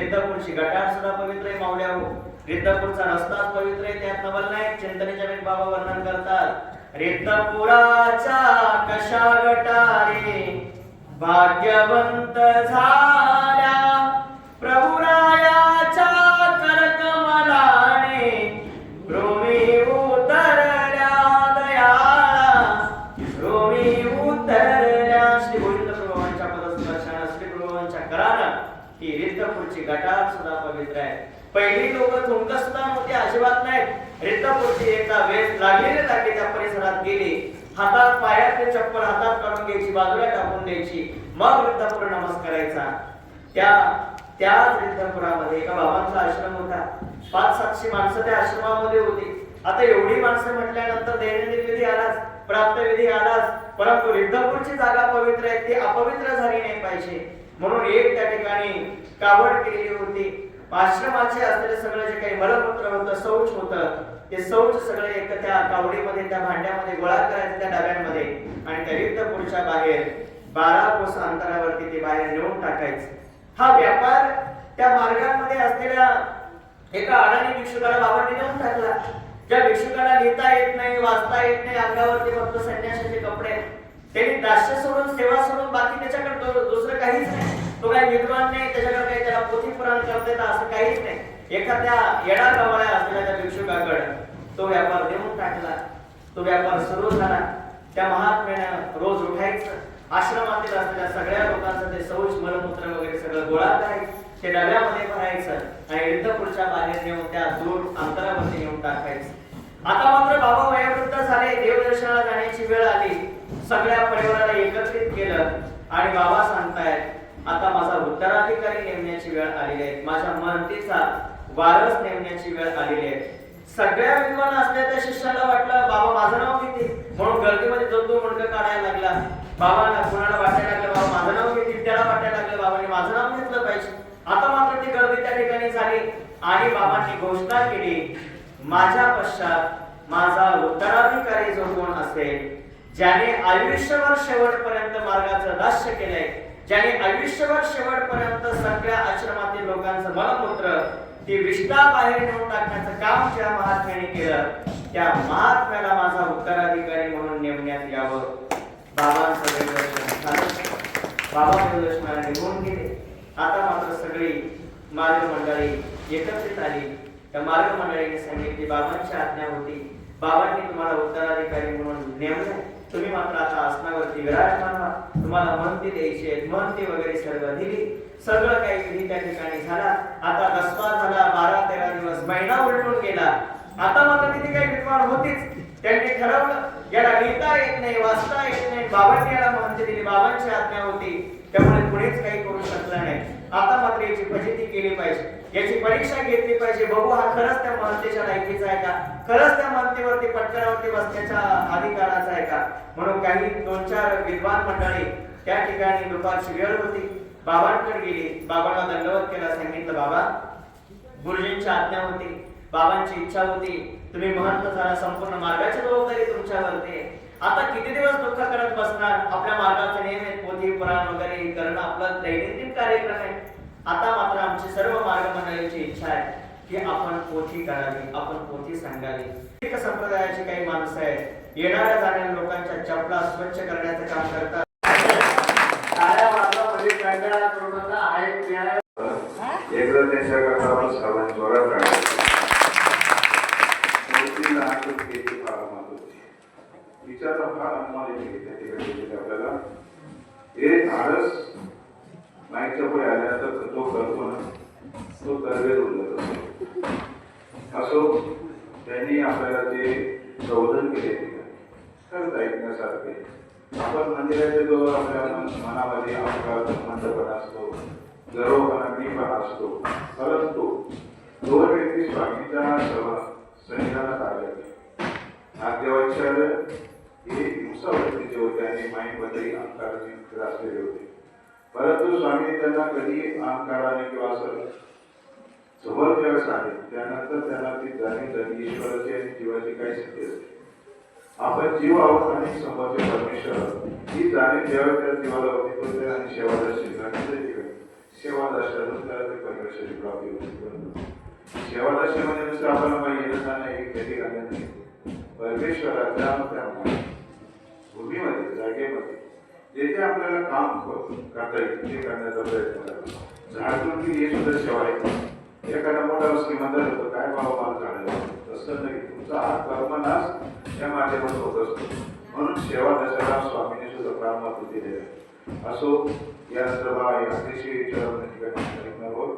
रिद्धापूरची गटार सुद्धा पवित्र आहे मावल्या हो रिद्धापूरचा रस्ताच पवित्र आहे त्यात नवल नाही चिंतनेच्या वेळी बाबा वर्णन करतात. रिद्धपुराच्या कशा गटारे भाग्यवंत झाला? रिद्धपूरची गटार सुद्धा पवित्र आहे. पहिली लोक थुंक सुद्धा नव्हती अजिबात नाहीत. रिद्धपूरची एकदा वेळ लागलेले टाके त्या परिसरात गेली हातात पायात ते चप्पल हातात काढून घ्यायची बाजूला टाकून द्यायची मग रिद्धपूर नमस्कारायचा. त्या त्याच वृद्धपुरामध्ये एका बाबांचा आश्रम होता. पाच सातशे माणसं त्या आश्रमामध्ये होती. आता एवढी माणसं म्हटल्यानंतर दैनंदिन विधी आलाच प्राप्त विधी आलाच. परंतु रिद्धपूरची जागा पवित्र आहे ती अपवित्र झाली नाही पाहिजे. म्हणून एक त्या ठिकाणी कावड केलेली होती. आश्रमाचे असलेले सगळं जे काही मलमूत्र होतं शौच होतं ते शौच सगळे एक त्या कावडीमध्ये त्या भांड्यामध्ये गोळा करायचे त्या डब्यांमध्ये. आणि त्या रिद्धपूरच्या बाहेर बारा कोस अंतरावरती ते बाहेर नेऊन टाकायचे. हा व्यापार त्या मार्गामध्ये असलेल्या एका अडाणी भिक्षुकाला बाबांनी नेऊन टाकला. ज्या भिक्षुकाला लिहिता येत नाही वाचता येत नाही अंगावरती फक्त संन्यासाचे कपडे त्यांनी दास्य सोडून सेवा सोडून बाकी त्याच्याकडे दुसरं काहीच नाही. तो काही विद्वान नाही त्याच्याकडे काही त्याला पोथी पुराण करता येतं असं काहीच नाही. एखाद्या येडा गवळ्या असलेल्या त्या भिक्षुकाकडे तो व्यापार देऊन टाकला. तो व्यापार सुरू झाला. त्या महात्म्यानं रोज उठायचं. आश्रमातील असलेल्या सगळ्या लोकांचं ते शौच मलमूत्र वगैरे सगळं गोळा करायचं. ते डब्यामध्ये भरायचं आणि रिद्धपूरच्या बाहेर नेऊन त्या दूर अंतरामध्ये नेऊन टाकायचं. आता मात्र बाबा वयोवृद्ध झाले देवदर्शनाला जाण्याची वेळ आली. सगळ्या परिवाराला एकत्रित केलं आणि बाबा सांगतायत आता माझा उत्तराधिकारी नेमण्याची वेळ आलेली आहे. माझ्या मनतीचा वारस नेमण्याची वेळ आलेली आहे. सगळ्या विद्वान असल्या त्या शिष्याला वाटलं बाबा माझं नाव किती म्हणून गर्दीमध्ये जंतू मुंडक काढायला लागला. बाबांना कुणाला वाटायला लागलं बाबा माझं नाव किती त्याला वाटायला लागलं बाबांनी माझं नाव घेतलं पाहिजे. आता मात्र ती गर्दी त्या ठिकाणी झाली आणि बाबांनी घोषणा केली माझ्या पश्चात माझा उत्तराधिकारी जो कोण असेल ज्याने आयुष्यभर शेवटपर्यंत मार्गाचं दास्य केलंय ज्याने आयुष्यभर शेवटपर्यंत सगळ्या आश्रमातील लोकांचं मलमूत्र ती विष्ठा बाहेर नेऊन टाकण्याचं काम ज्या महात्म्याने केलं त्या महात्म्याला माझा उत्तराधिकारी म्हणून नेमण्यात यावं. बाबांचं देवदर्शन झालं बाबा देवदर्शनाला निघून गेले. आता मात्र सगळी मार्ग मंडळी एकत्रित आली. त्या मार्ग मंडळीने सांगितली बाबांची आज्ञा होती. बाबांनी तुम्हाला उत्तराधिकारी म्हणून नेमलं. तुम्ही मात्र आता आसनावरती विराजमान तुम्हाला मनती द्यायची आहेत. वगैरे सर्व दिली. सगळं काही विधी त्या ठिकाणी झाला. आता दसवा झाला बारा तेरा दिवस महिना उलटून गेला. आता मात्र तिथे काही विद्वान होतीच. त्यांनी ठरवलं याला लिहिता येत नाही वाचता येत नाही. बाबांनी याला महंती दिली. बाबांची आज्ञा होती. त्यामुळे कुणीच काही करू शकलं नाही. आता मात्र याची फजिती केली पाहिजे. याची परीक्षा घेतली पाहिजे. बघू हा खरंच त्या मानतेच्या लायकीचा आहे का? खरंच त्या मानतेवरती पटकरावरती बसण्याच्या अधिकाराचा आहे का? म्हणून काही दोन चार विद्वान मंडळी त्या ठिकाणी दुपारची वेळ होती. बाबांकडे गेली. बाबांना दंडवत केला. सांगितलं बाबा गुरुजींची आज्ञा होती. बाबांची इच्छा होती. तुम्ही महंत झाला. संपूर्ण मार्गाची जबाबदारी तुमच्यावरती आता किती दिवस दुःख करत बसणार? आपल्या मार्गाचे नियमित पोथी पुराण वगैरे करणं आपलं दैनंदिन कार्यक्रम आहे. आता मात्र आमची सर्व मार्ग मंडळीची इच्छा आहे की आपण पोथी करावी आपण पोथी सांगावी. संप्रदायाची काही माणसं आहेत येणाऱ्या जाणाऱ्या लोकांच्या चपला स्वच्छ करण्याचं काम करतात. टाळ्या वाजवा, म्हणजे विचारला फार अमाल येते त्या ठिकाणी आपल्याला हे आळस नाईच्या पुढे आल्यानंतर तो करतो ना तो तरवेर होऊन जातो. असो त्यांनी आपल्याला ते प्रबोधन केले. खरंच ऐकण्यासारखे. आपण मंदिराच्या जवळ आपल्या मनामध्ये आपला मंदपणा असतो गर्वपणा मीपणा असतो. परंतु दोन व्यक्ती स्वामीच्या सभा संविधानात आले होते नागदेवाचार्य हे हिंसावृत्तीचे होते आणि माईंमध्ये अहंकाराने ग्रासलेले होते. परंतु स्वामी त्यांना कधी अहंकाराने किंवा असं समोर ज्यावेळेस आले त्यानंतर त्यांना ती जाणीव झाली ईश्वराची आणि जीवाची काय स्थिती असते आपण जीव आहोत आणि समोरचे परमेश्वर ही जाणीव ज्यावेळेस त्या जीवाला होती तो त्या आणि सेवा दर्शन करण्याचे जीवन सेवा दर्शनातून त्याला ते परमेश्वराची प्राप्ती होती. सेवा दर्शन म्हणजे नुसतं आपल्याला माहिती येणं जाणं एक भेटी घालणं नाही परमेश्वराच्या त्या जेथे आपल्याला काम करता येईल ते करण्याचा प्रयत्न करा झाड की हे सुद्धा सेवा आहे. एखादा मोठा श्रीमंत होतो काय बाबा मला झाडायला तसं नाही. तुमचा हा कर्मनाश या माध्यमातून होत असतो. म्हणून सेवा दशरा स्वामीने सुद्धा प्रारंभ दिलेला असो या सभा या अतिशय विचारांना ठिकाणी ऐकणार आहोत.